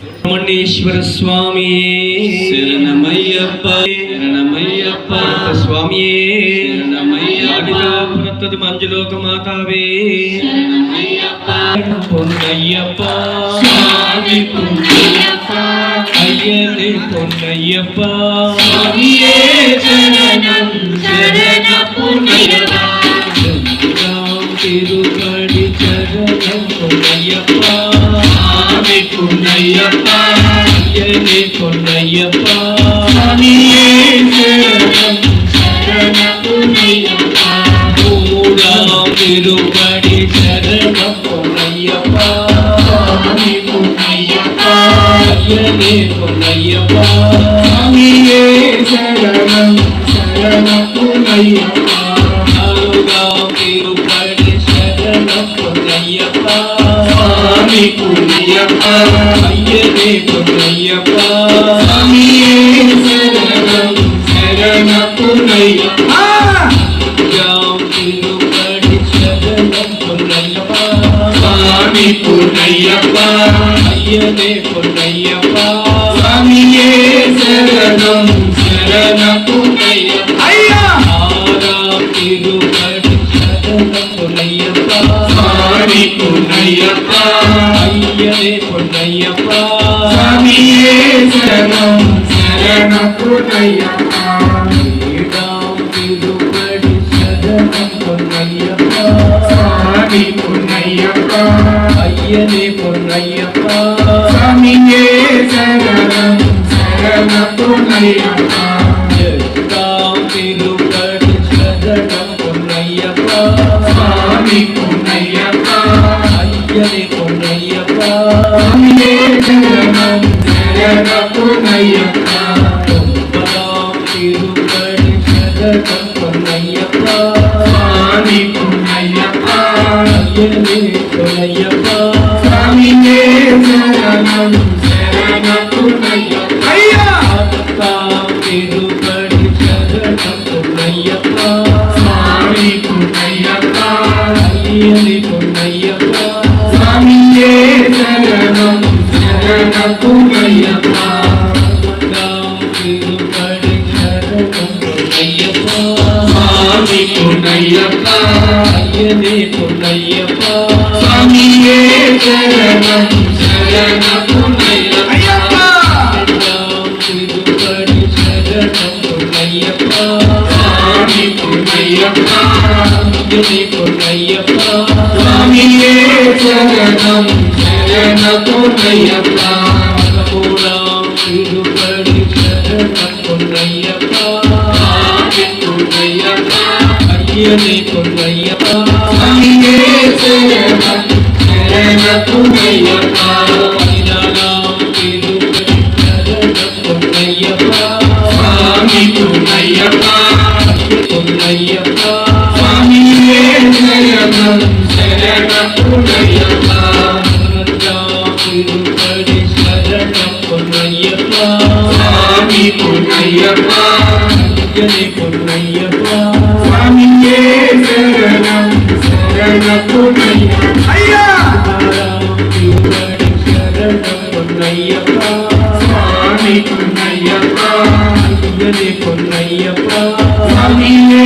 సుబ్రహ్మణ్యేశ్వర స్వామి శరణమయ్యప్ప శరణమయ్యప్ప స్వామియే శరణమయ్యప్ప ప్రతది మంజులోక మాతావే శరణమయ్యప్ప పొన్నయ్యప్ప స్వామి పుణ్యప్ప అయ్యనే పొన్నయ్యప్ప స్వామియే శరణం శరణ పుణ్యప్ప రామ్ తిరుపడి చరణం పొన్నయ్యప్ప స్వామి పుణ్యప్ప అయ్యనే పొన్నయ్యప్ప స్వామియే శరణం శరణ పుణ్యప్ప మూడాం తిరుపడి చరణం పొన్నయ్యప్ప స్వామి పుణ్యప్ప అయ్యనే పొన్నయ్యప్ప స్వామియే శరణం శరణ పుణ్యప్ప నాలుగాం తిరుపడి చరణం పొన్నయ్యప్ప స్వామి పుణ్యప్ప అయ్యనే పొన్నయ్యప్ప స్వామియే శరణం శరణ పుణ్యప్ప రామ్ తిరుపడి చరణం పొన్నయ్యప్ప స్వామి పుణ్యప్ప అయ్యనే పొన్నయ్యప్ప శరణం శరణ పొన్నయ్యప్ప స్వామి పుణ్యప్ప అయ్యనే పొన్నయ్యప్ప స్వామియే శరణం శరణ రామ్ తిరుపడి చరణం పొన్నయ్యప్ప స్వామి పుణ్యప్ప అయ్యనే పొన్నయ్యప్ప స్వామియే శరణం శరణ తిరుపడి చరణం స్వామి పుణ్యప్ప అయ్యనే స్వామియే శరణం. అయ్యనే పొన్నయ్యప్ప. స్వామియే శరణం శరణ. రామ్ తిరుపడి చరణం పొన్నయ్యప్ప. స్వామి పుణ్యప్ప అయ్యనే పొన్నయ్యప్ప స్వామియే శరణం శరణ. పుణ్యప్ప రామ్ తిరుపడి చరణం పొన్నయ్యప్ప. స్వామి పుణ్యప్ప అయ్యనే పొన్నయ్యప్ప. స్వామి పొన్నయ్యప్ప స్వామి పుణ్యప్ప అయ్యనే పొన్నయ్యప్ప స్వామియే శరణం పొన్నయ్యప్ప స్వామి పుణ్యప్ప అయ్యనే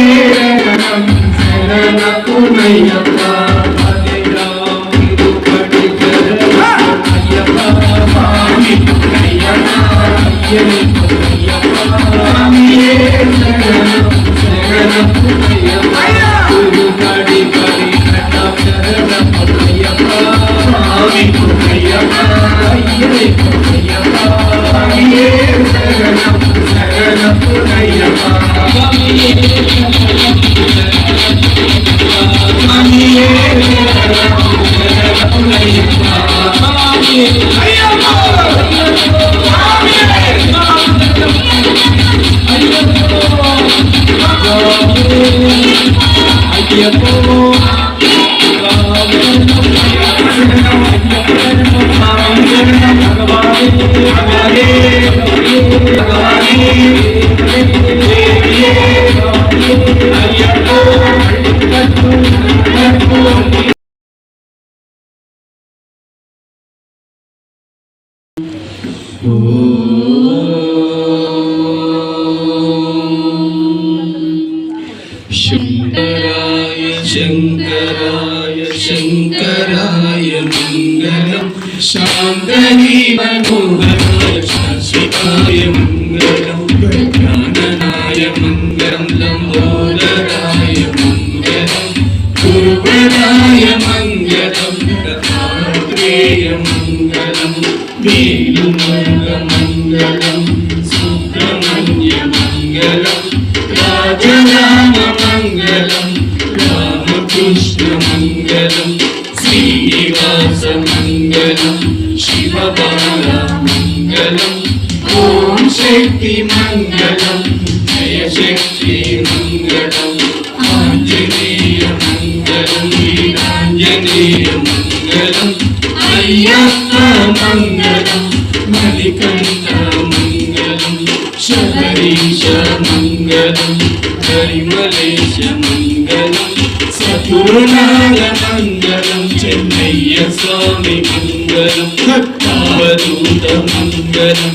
ശങ്കരായ ശങ്കരായ ശങ്കരായ മംഗളം ശാന്തരീവ శక్తి మంగళం జయ శక్తి మంగళం ఆంజనేయ మంగళం వీరాంజనేయ మంగళం అయ్యప్ప మంగళం మలికంఠ మంగళం శబరీశ మంగళం హరిమలేశ మంగళం సతుర్నాయ మంగళం చెన్నయ్య స్వామి మంగళం భక్తావధూత మంగళం.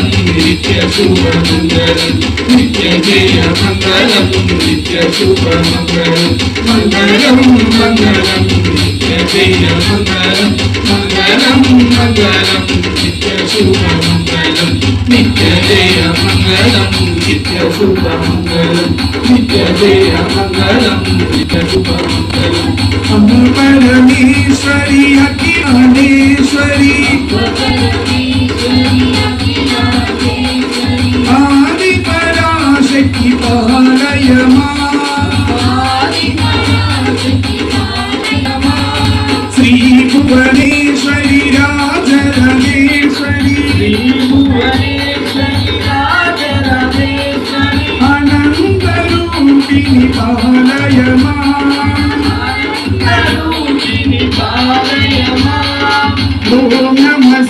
నిత్య జయ మంగళం మంగళం మంగళం నిత్య శుభ మంగళం. నిత్య జయ మంగళం నిత్య శుభ మంగళం. నిత్య జయ మంగళం నిత్య శుభ మంగళం మంగళం మంగళం నిత్య జయ మంగళం మంగళం మంగళం నిత్య శుభ మంగళం నిత్య జయ మంగళం నిత్య శుభ మంగళం నిత్య జయ మంగళం. నిత్య శుభ మంగళం.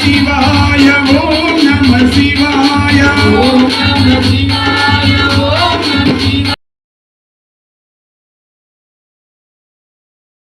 ఓం నమ శివాయ ఓం